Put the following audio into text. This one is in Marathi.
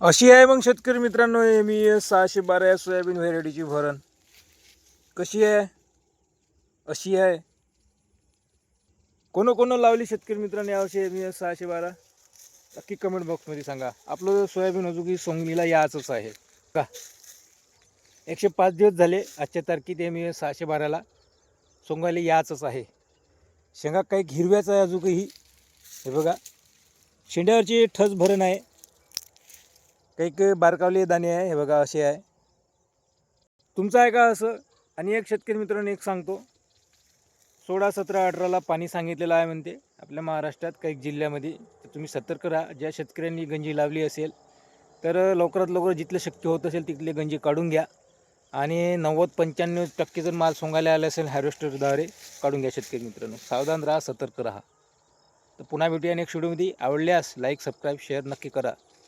अशी आहे मग शेतकरी मित्रांनो एम ई एस सहाशे बारा या सोयाबीन व्हेरायटीची भरण. कशी आहे? अशी आहे. कोण कोण लावली शेतकरी मित्रांनो यावर्षी एम ई एस सहाशे बारा? नक्की कमेंट बॉक्समध्ये सांगा. आपलं सोयाबीन अजूनही सोंगणीला याचंच आहे. का? एकशे पाच दिवस झाले आजच्या तारखेत एम ई एस सहाशे बाराला सोंगायला याचंच आहे. शेंगा काही हिरव्याचं आहे अजूनही. हे बघा. शेंड्यावरची ठस भरण आहे. काही काही बारकावले दाणे आहे हे बघा असे आहे. तुमचं आहे का असं? आणि एक शेतकरी मित्रांनो एक सांगतो. सोळा सतरा अठराला पाणी सांगितलेलं आहे म्हणते. आपल्या महाराष्ट्रात काही जिल्ह्यामध्ये तर तुम्ही सतर्क राहा. ज्या शेतकऱ्यांनी गंजी लावली असेल तर लवकरात लवकर जिथलं शक्य होत असेल तिथले गंजी काढून घ्या. आणि नव्वद पंच्याण्णव टक्के जर माल सोंगायला आला असेल हॅरोस्टरद्वारे काढून घ्या शेतकरी मित्रांनो. सावधान राहा सतर्क राहा. तर पुन्हा भेटूया नेक्स्ट व्हिडिओमध्ये आवडल्यास लाईक सबस्क्राईब शेअर नक्की करा.